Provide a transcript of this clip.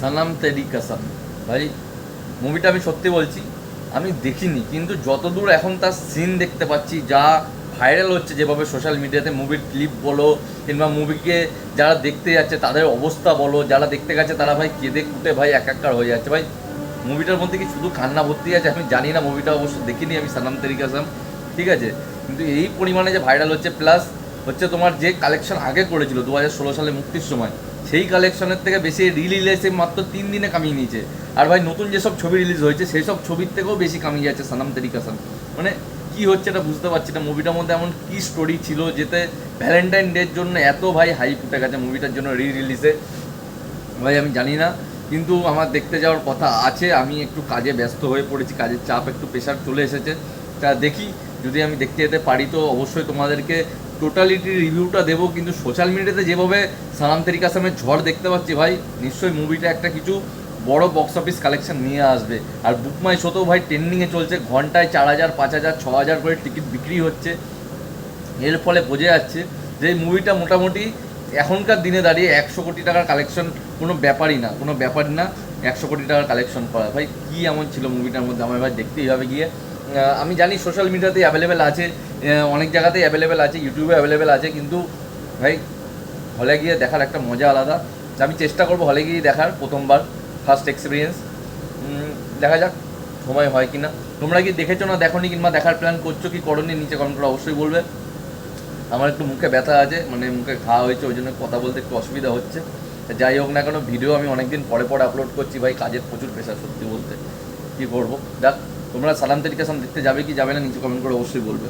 সানাম তেরি কাসাম। ভাই মুভিটা আমি সত্যি বলছি, আমি দেখিনি, কিন্তু যতদূর এখন তার সিন দেখতে পাচ্ছি, যা ভাইরাল হচ্ছে যেভাবে সোশ্যাল মিডিয়াতে মুভির ক্লিপ বলো, কিংবা মুভিকে যারা দেখতে যাচ্ছে, তাদের অবস্থা বলো, যারা দেখতে গেছে, তারা ভাই কেঁদে কুটে ভাই একাকার হয়ে যাচ্ছে। ভাই মুভিটার মধ্যে কি শুধু কান্না ভর্তি আছে? আমি জানি না মুভিটা অবশ্য দেখিনি আমি সানাম তেরি কাসাম। ঠিক আছে? কিন্তু এই পরিমাণে যে ভাইরাল হচ্ছে প্লাস হচ্ছে তোমার যে কালেকশন আগে করেছিল, দু হাজার ষোলো সালে মুক্তির সময় সেই কালেকশনের থেকে বেশি রিলিজে মাত্র তিন দিনে কামিয়ে নিয়েছে। আর ভাই, নতুন যেসব ছবি রিলিজ হয়েছে সেই সব ছবির থেকেও বেশি কামিয়ে যাচ্ছে সানাম তেরি কাসাম মানে কি হচ্ছে এটা বুঝতে পারছি না। মুভিটার মধ্যে এমন কি স্টোরি ছিল যেতে ভ্যালেন্টাইন ডের জন্য এত ভাই হাইপ উঠে গেছে মুভিটার জন্য রি রিলিজে ভাই, আমি জানি না, কিন্তু আমার দেখতে যাওয়ার কথা আছে। আমি একটু কাজে ব্যস্ত হয়ে পড়েছি, কাজের চাপ, একটু প্রেশার চলে এসেছে। তা দেখি যদি আমি দেখতে যেতে পারি, তো অবশ্যই তোমাদেরকে টোটালিটি রিভিউটা দেবো। কিন্তু সোশ্যাল মিডিয়াতে যেভাবে সালাম তেরিকা আসামের ঝড় দেখতে পাচ্ছি ভাই, নিশ্চয়ই মুভিটা একটা কিছু বড় বক্স অফিস কালেকশন নিয়ে আসবে। আর বুক মাই শোতেও ভাই ট্রেন্ডিংয়ে চলছে, ঘন্টায় চার হাজার, পাঁচ হাজার, ছ হাজার করে টিকিট বিক্রি হচ্ছে। এর ফলে বোঝা যাচ্ছে যে এই মুভিটা মোটামুটি এখনকার দিনে দাঁড়িয়ে একশো কোটি টাকার কালেকশন কোনো ব্যাপারই না, কোনো ব্যাপারই না একশো কোটি টাকার কালেকশন করা। ভাই, কী এমন ছিল মুভিটার মধ্যে? আমার ভাই দেখতেই হবে গিয়ে। আমি জানি সোশ্যাল মিডিয়াতে অ্যাভেলেবেল আছে অনেক জায়গাতেই অ্যাভেলেবেল আছে ইউটিউবে অ্যাভেলেবেল আছে, কিন্তু ভাই হলে গিয়ে দেখার একটা মজা আলাদা। আমি চেষ্টা করব হলে গিয়ে দেখার প্রথমবার ফার্স্ট এক্সপিরিয়েন্স দেখা যাক, সময় হয় কি না তোমরা কি দেখেছ না দেখোনি কিংবা দেখার প্ল্যান করছ কি করনি, নিচে কমেন্ট করে অবশ্যই বলবে। আমার একটু মুখে ব্যথা আছে মানে মুখে ঘা হয়েছে, ওই জন্য কথা বলতে একটু অসুবিধা হচ্ছে। যাই হোক না কেন ভিডিও আমি অনেকদিন পরে পরে আপলোড করছি ভাই, কাজের প্রচুর প্রেশার সত্যি বলতে। কী করব? যাক তোমরা সালাম তেরিকাসাম দেখতে যাবে কি যাবে না নিচে কমেন্ট করে অবশ্যই বলবে।